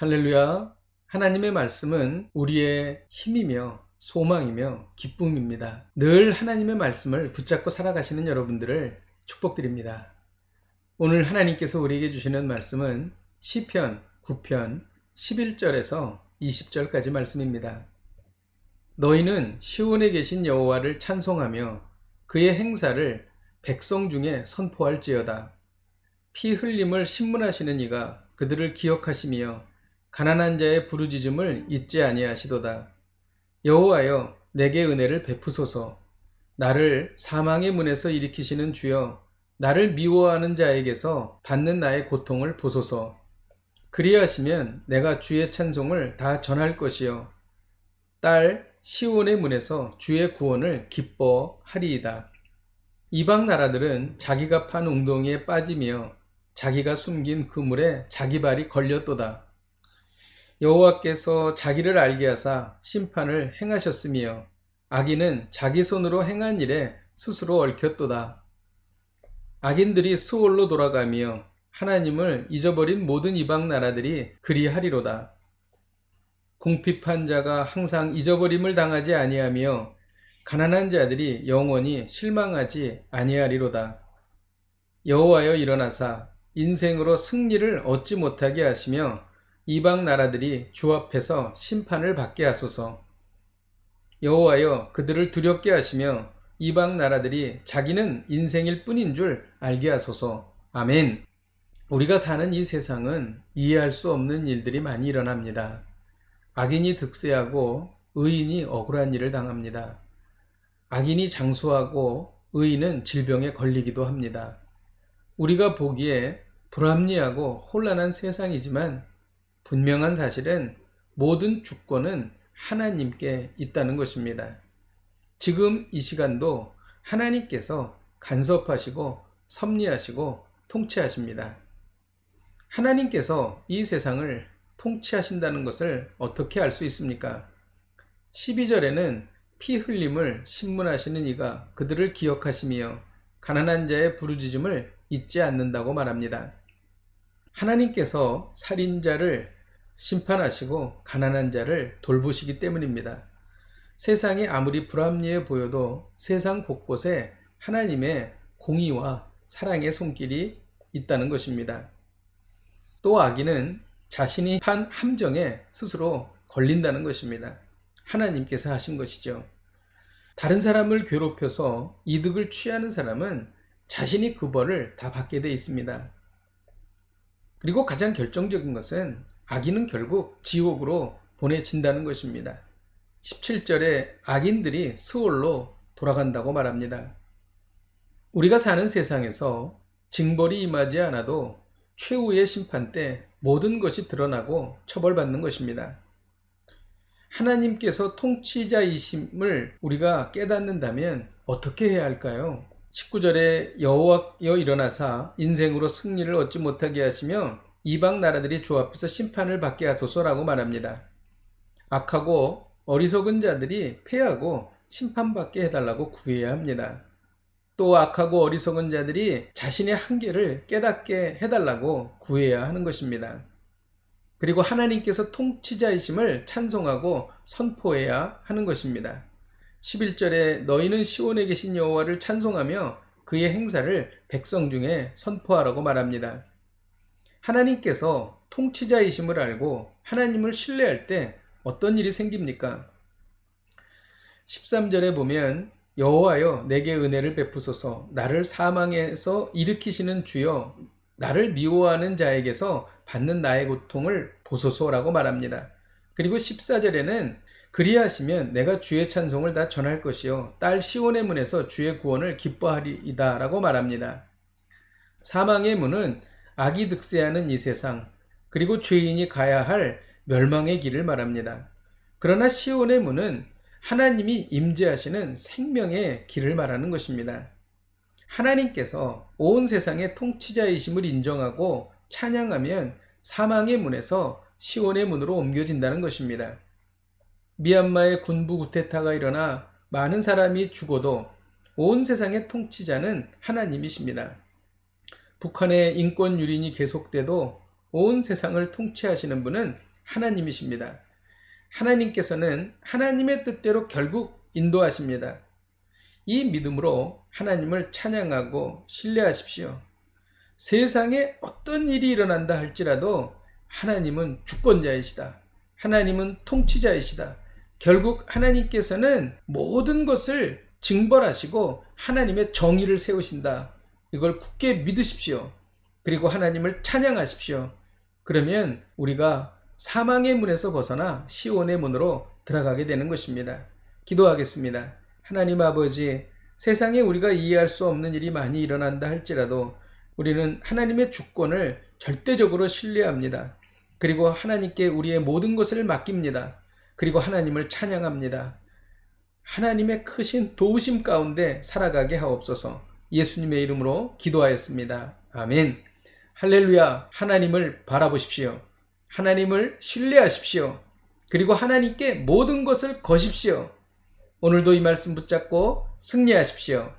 할렐루야. 하나님의 말씀은 우리의 힘이며 소망이며 기쁨입니다. 늘 하나님의 말씀을 붙잡고 살아가시는 여러분들을 축복드립니다. 오늘 하나님께서 우리에게 주시는 말씀은 시편 9편 11절에서 20절까지 말씀입니다. 너희는 시온에 계신 여호와를 찬송하며 그의 행사를 백성 중에 선포할지어다. 피 흘림을 신문하시는 이가 그들을 기억하시며 가난한 자의 부르짖음을 잊지 아니하시도다. 여호와여 내게 은혜를 베푸소서. 나를 사망의 문에서 일으키시는 주여 나를 미워하는 자에게서 받는 나의 고통을 보소서. 그리하시면 내가 주의 찬송을 다 전할 것이요 딸 시온의 문에서 주의 구원을 기뻐하리이다. 이방 나라들은 자기가 판 웅덩이에 빠지며 자기가 숨긴 그물에 자기 발이 걸렸도다. 여호와께서 자기를 알게 하사 심판을 행하셨으며 악인은 자기 손으로 행한 일에 스스로 얽혔도다. 악인들이 수월로 돌아가며 하나님을 잊어버린 모든 이방 나라들이 그리하리로다. 궁핍한 자가 항상 잊어버림을 당하지 아니하며 가난한 자들이 영원히 실망하지 아니하리로다. 여호와여 일어나사 인생으로 승리를 얻지 못하게 하시며 이방 나라들이 주 앞에서 심판을 받게 하소서. 여호와여 그들을 두렵게 하시며 이방 나라들이 자기는 인생일 뿐인 줄 알게 하소서. 아멘. 우리가 사는 이 세상은 이해할 수 없는 일들이 많이 일어납니다. 악인이 득세하고 의인이 억울한 일을 당합니다. 악인이 장수하고 의인은 질병에 걸리기도 합니다. 우리가 보기에 불합리하고 혼란한 세상이지만 분명한 사실은 모든 주권은 하나님께 있다는 것입니다. 지금 이 시간도 하나님께서 간섭하시고 섭리하시고 통치하십니다. 하나님께서 이 세상을 통치하신다는 것을 어떻게 알 수 있습니까? 12절에는 피 흘림을 신문하시는 이가 그들을 기억하시며 가난한 자의 부르짖음을 잊지 않는다고 말합니다. 하나님께서 살인자를 심판하시고 가난한 자를 돌보시기 때문입니다. 세상이 아무리 불합리해 보여도 세상 곳곳에 하나님의 공의와 사랑의 손길이 있다는 것입니다. 또 악인은 자신이 한 함정에 스스로 걸린다는 것입니다. 하나님께서 하신 것이죠. 다른 사람을 괴롭혀서 이득을 취하는 사람은 자신이 그 벌을 다 받게 돼 있습니다. 그리고 가장 결정적인 것은 악인은 결국 지옥으로 보내진다는 것입니다. 17절에 악인들이 스올로 돌아간다고 말합니다. 우리가 사는 세상에서 징벌이 임하지 않아도 최후의 심판 때 모든 것이 드러나고 처벌받는 것입니다. 하나님께서 통치자이심을 우리가 깨닫는다면 어떻게 해야 할까요? 19절에 여호와여 일어나사 인생으로 승리를 얻지 못하게 하시며 이방 나라들이 주 앞에서 심판을 받게 하소서라고 말합니다. 악하고 어리석은 자들이 패하고 심판받게 해달라고 구해야 합니다. 또 악하고 어리석은 자들이 자신의 한계를 깨닫게 해달라고 구해야 하는 것입니다. 그리고 하나님께서 통치자이심을 찬송하고 선포해야 하는 것입니다. 11절에 너희는 시온에 계신 여호와를 찬송하며 그의 행사를 백성 중에 선포하라고 말합니다. 하나님께서 통치자이심을 알고 하나님을 신뢰할 때 어떤 일이 생깁니까? 13절에 보면 여호와여 내게 은혜를 베푸소서 나를 사망에서 일으키시는 주여 나를 미워하는 자에게서 받는 나의 고통을 보소서라고 말합니다. 그리고 14절에는 그리하시면 내가 주의 찬송을 다 전할 것이요 딸 시온의 문에서 주의 구원을 기뻐하리이다라고 말합니다. 사망의 문은 악이 득세하는 이 세상 그리고 죄인이 가야 할 멸망의 길을 말합니다. 그러나 시온의 문은 하나님이 임재하시는 생명의 길을 말하는 것입니다. 하나님께서 온 세상의 통치자이심을 인정하고 찬양하면 사망의 문에서 시온의 문으로 옮겨진다는 것입니다. 미얀마의 군부 구테타가 일어나 많은 사람이 죽어도 온 세상의 통치자는 하나님이십니다. 북한의 인권 유린이 계속돼도 온 세상을 통치하시는 분은 하나님이십니다. 하나님께서는 하나님의 뜻대로 결국 인도하십니다. 이 믿음으로 하나님을 찬양하고 신뢰하십시오. 세상에 어떤 일이 일어난다 할지라도 하나님은 주권자이시다. 하나님은 통치자이시다. 결국 하나님께서는 모든 것을 징벌하시고 하나님의 정의를 세우신다. 이걸 굳게 믿으십시오. 그리고 하나님을 찬양하십시오. 그러면 우리가 사망의 문에서 벗어나 시온의 문으로 들어가게 되는 것입니다. 기도하겠습니다. 하나님 아버지, 세상에 우리가 이해할 수 없는 일이 많이 일어난다 할지라도 우리는 하나님의 주권을 절대적으로 신뢰합니다. 그리고 하나님께 우리의 모든 것을 맡깁니다. 그리고 하나님을 찬양합니다. 하나님의 크신 도우심 가운데 살아가게 하옵소서 예수님의 이름으로 기도하였습니다. 아멘. 할렐루야. 하나님을 바라보십시오. 하나님을 신뢰하십시오. 그리고 하나님께 모든 것을 거십시오. 오늘도 이 말씀 붙잡고 승리하십시오.